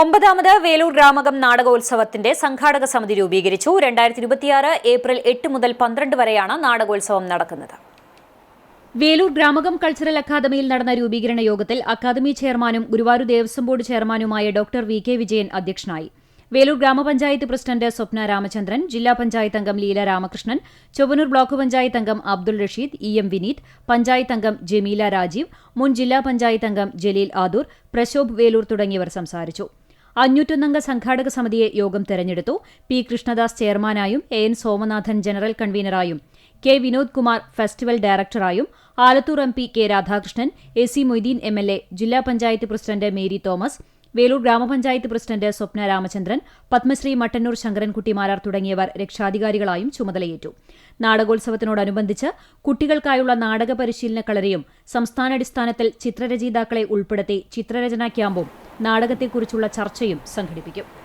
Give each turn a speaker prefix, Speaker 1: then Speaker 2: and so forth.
Speaker 1: ഒമ്പതാമത് വേലൂർ ഗ്രാമകം നാടകോത്സവത്തിന്റെ സംഘാടക സമിതി രൂപീകരിച്ചു. രണ്ടായിരത്തി ഇരുപത്തിയാറ് ഏപ്രിൽ എട്ട് മുതൽ പന്ത്രണ്ട് വരെയാണ് നാടകോത്സവം നടക്കുന്നത്. വേലൂർ ഗ്രാമകം കൾച്ചറൽ അക്കാദമിയിൽ നടന്ന രൂപീകരണ യോഗത്തിൽ അക്കാദമി ചെയർമാനും ഗുരുവായൂർ ദേവസ്വം ബോർഡ് ചെയർമാനുമായ ഡോക്ടർ വി കെ വിജയൻ അധ്യക്ഷനായി. വേലൂർ ഗ്രാമപഞ്ചായത്ത് പ്രസിഡന്റ് സ്വപ്ന രാമചന്ദ്രൻ ജില്ലാ പഞ്ചായത്ത് അംഗം ലീല രാമകൃഷ്ണൻ ചൊവ്വനൂർ ബ്ലോക്ക് പഞ്ചായത്ത് അംഗം അബ്ദുൾ റഷീദ് ഇ എം വിനീത് പഞ്ചായത്ത് അംഗം ജമീല രാജീവ് മുൻ ജില്ലാ പഞ്ചായത്ത് അംഗം ജലീൽ ആദൂർ പ്രശോഭ് വേലൂർ തുടങ്ങിയവർ സംസാരിച്ചു. അഞ്ഞൂറ്റൊന്നംഗ സംഘാടക സമിതിയെ യോഗം തെരഞ്ഞെടുത്തു. പി കൃഷ്ണദാസ് ചെയർമാനായും എ എൻ സോമനാഥൻ ജനറൽ കൺവീനറായും K Vinod Kumar festival ഡയറക്ടറായും Alathur M P K Radhakrishnan A C Moideen M L A ജില്ലാ പഞ്ചായത്ത് പ്രസിഡന്റ് മേരി തോമസ് വേലൂർ ഗ്രാമപഞ്ചായത്ത് പ്രസിഡന്റ് സ്വപ്ന രാമചന്ദ്രൻ പത്മശ്രീ മട്ടന്നൂർ ശങ്കരൻകുട്ടി മാരാർ തുടങ്ങിയവർ രക്ഷാധികാരികളായും ചുമതലയേറ്റു. നാടകോത്സവത്തിനോടനുബന്ധിച്ച് കുട്ടികൾക്കായുള്ള നാടക പരിശീലന കളരിയും സംസ്ഥാനാടിസ്ഥാനത്തിൽ ചിത്രരചയിതാക്കളെ ഉൾപ്പെടുത്തി ചിത്രരചനാ ക്യാമ്പും നാടകത്തെക്കുറിച്ചുള്ള ചർച്ചയും സംഘടിപ്പിക്കും